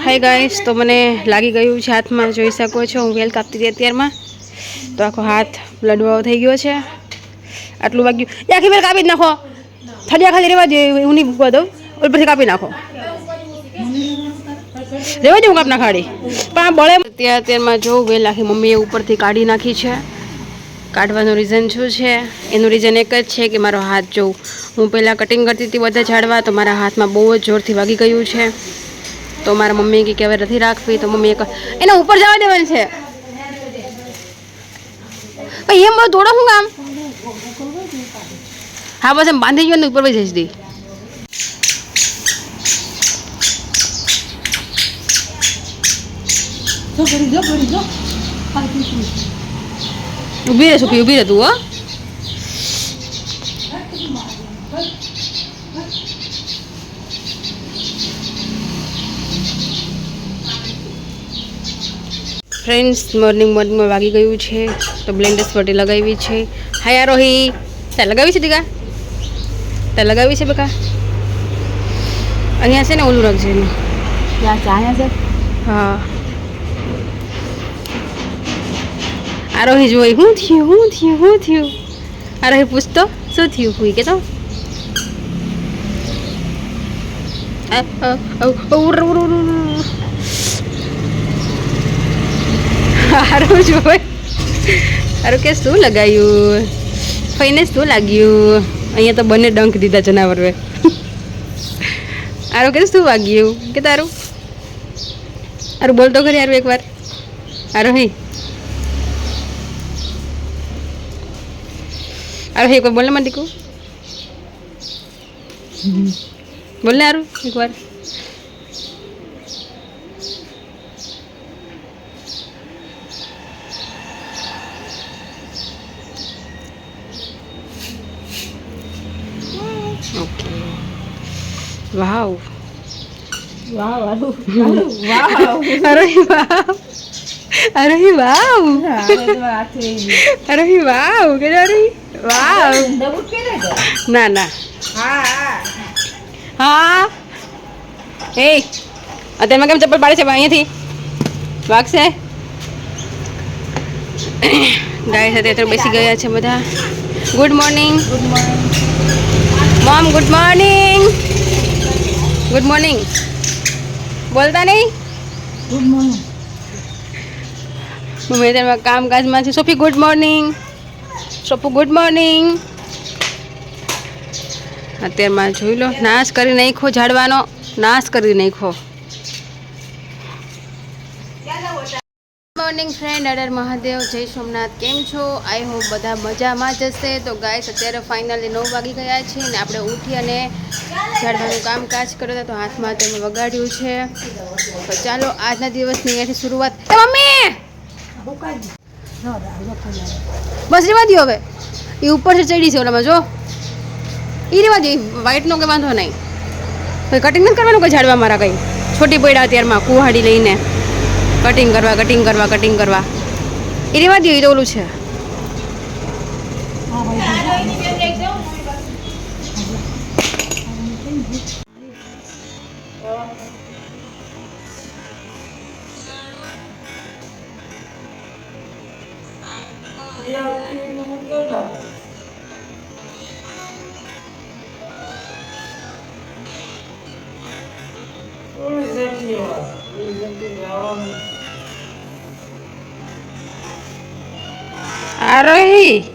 હાય ગાઈશ તો મને લાગી ગયું છે હાથમાં જોઈ શકો છો, હું વેલ કાપતી હતી અત્યારમાં. તો આખો હાથ લડવાઓ થઈ ગયો છે. આટલું વાગ્યું. એ આખી વેલ કાપી જ નાખો. થડિયા ખાલી રહેવા દે હું નહીં મૂકવા દઉં. ઓલ કાપી નાખો. રહેવા દે હું કાપ નાખાડી પણ આ બળે ત્યાં અત્યારમાં જો વેલ આખી મમ્મીએ ઉપરથી કાઢી નાખી છે. કાઢવાનું રીઝન શું છે? એનું રીઝન એક જ છે કે મારો હાથ જોઉં હું પહેલાં કટિંગ કરતી હતી બધા ઝાડવા, તો મારા હાથમાં બહુ જ જોરથી વાગી ગયું છે. તો મારા મમ્મી કે હવે નથી રાખવી તો મમ્મી એને ઉપર જવા દેવાની છે. ભાઈ એમ બહુ દોડો હું કામ? હા બસ એમ બાંધી ગયો ને ઉપર ભાઈ જઈશ દી. ઊભી રહે સુખી ઊભી રહે તું હો. ફ્રેન્ડ્સ મોર્નિંગ મોર્નિંગમાં વાગી ગયું છે. તો બ્લેન્ડર સ્પટી લગાવી છે. હા યાર રોહી ત્યાં લગાવી છે દીકા ત્યાં લગાવી છે બકા? અહીંયા છે ને ઓલું રાખજે એનું. ત્યાં છે? હા. આરોહી જોઈ શું થયું શું થયું શું થયું? આરોહી પૂછતો શું થયું? હુઈ કે તો આ, ઉર, ઉર, ઉર, ઉર. જ જોઈ સારું કે, શું લગાવ્યું ફઈને શું લાગ્યું? અહીંયા તો બંને ડંખ દીધા જનાવરોએ આરું કે, શું વાગ્યું? કે તારું? આરું બોલતો ઘરે આરું એકવાર. આરો હે. આરો હે, એકવાર બોલને મંદિકું મને દીકુ. બોલ આરું એકવાર. વાવ વાવ વાહ અરે વાવ અરે વાવ અરે વાવ કે અરે વાવ ના ના હા હા હા એ અત્યારમાં કેમ ચપ્પલ પાડે છે અહીંયાથી. વાગશે ગાય સાથે અત્યારે બેસી ગયા. છે બધા. Good morning good morning mom good morning good morning બોલતા નહીં? ગુડ મોર્નિંગ મમ્મી અત્યારમાં કામકાજમાં છે. સોફી ગુડ મોર્નિંગ સોપુ ગુડ મોર્નિંગ અત્યારમાં જોઈ લો. નાશ કરી નાખો ઝાડવાનો. નાશ કરી નાખો મોર્નિંગ ફ્રેન્ડ અડર મહાદેવ જય સોમનાથ કેમ છો? આઈ હોપ બધા મજામાં જ હશે. તો ગાઈસ અત્યારે ફાઇનલી નવ વાગી ગયા છે ને આપણે ઉઠી અને ઝાડવાનું કામકાજ કર્યું હતા. તો હાથમાં તમે વગાડ્યું છે. તો ચાલો, આજના દિવસની અહીંયાથી શરૂઆત. એ બસ રેવા દો હવે. એ ઉપર છે, ચડી છે ઓલામાં, જો. એ રેવા દે વ્હાઈટનો કંઈ વાંધો નહીં. કટિંગ નથી કરવાનું કોઈ ઝાડવા મારા કંઈ? છોટી પડ્યા અત્યારમાં કુહાડી લઈને. કટિંગ કરવા કટિંગ કરવા કટિંગ કરવા. એ રેવા દો તો ઓલું છે. આરોહી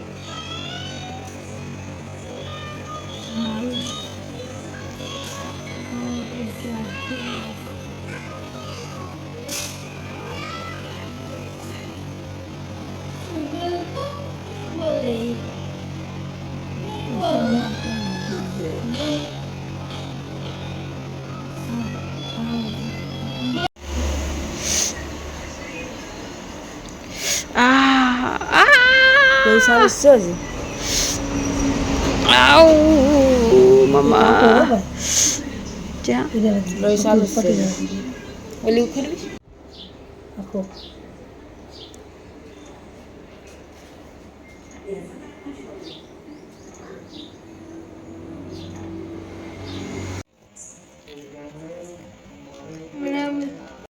પૈસા વિશે જ આઉ મમ્મા જ્યાં લોહી ચાલુ છે ઓલી ઉખેડવી આખો